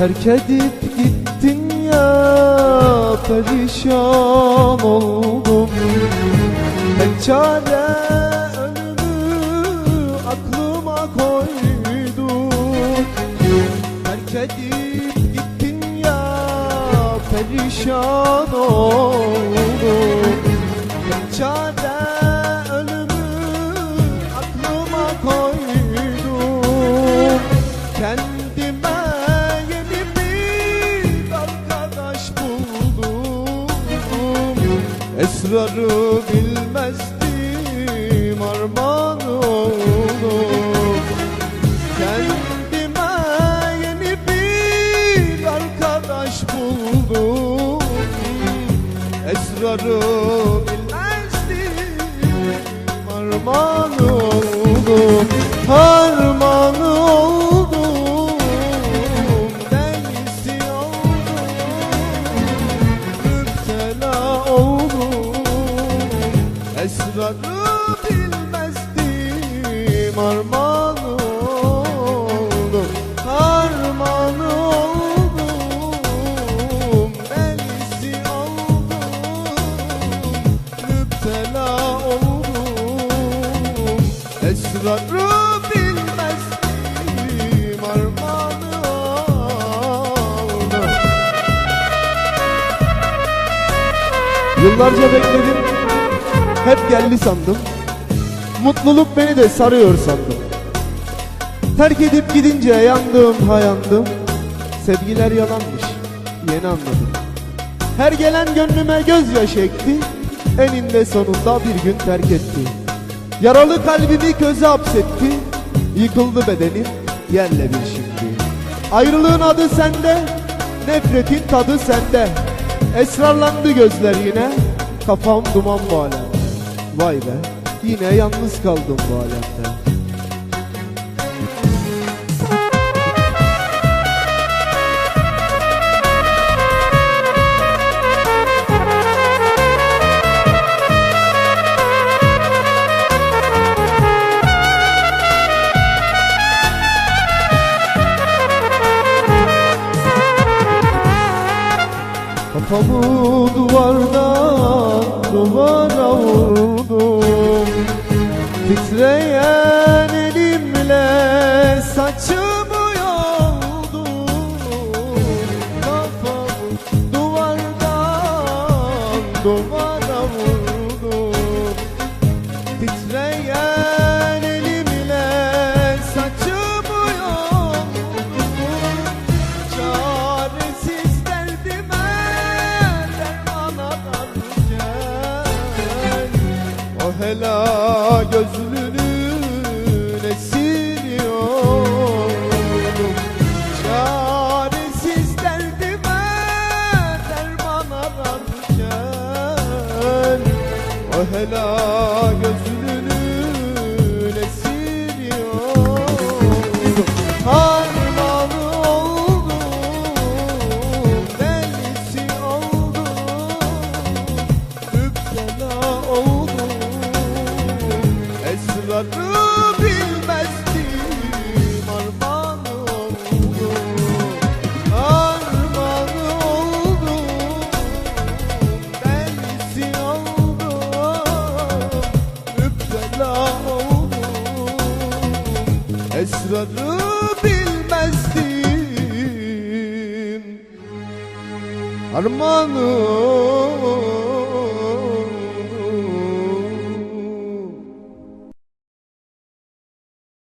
Terk edip gittin ya perişan oldum. Tek çare ölümü aklıma koydum Terk edip gittin ya perişan oldum. Tek çare ölümü aklıma koydum Kendime Esrarı bilmezdim armağan oldum. Kendime yeni bir arkadaş buldum. Esrarı bilmezdim Harman oldum Esrarı bilmezdim Harman oldum Harman oldum. Delisi oldum Müptela oldum. Esrarı bilmezdim oldum. Yıllarca bekledim Hep geldi sandım. Mutluluk beni de sarıyor sandım. Terk edip gidince yandım hayandım Sevgiler yalanmış yeni anladım. Her gelen gönlüme gözyaşı ekti Eninde sonunda bir gün terk etti. Yaralı kalbimi köze hapsetti. Yıkıldı bedenim yerle bir şimdi. Ayrılığın adı sende Nefretin tadı sende. Esrarlandı gözler yine Kafam duman bu Vay be yine yalnız kaldım bu alemde. Kafamı duvardan duvara vurdum Titreyen elimle saçımı yoldum. Kafamı duvardan duvara vurdum. Titreyen elimle saçımı yoldum. Çaresiz derdime derman ararken O hela gözlünün hela gözlünün esiriyordum Harmanı oldum, delisi oldum Müptela oldum, esrarı bilmezdim Armanım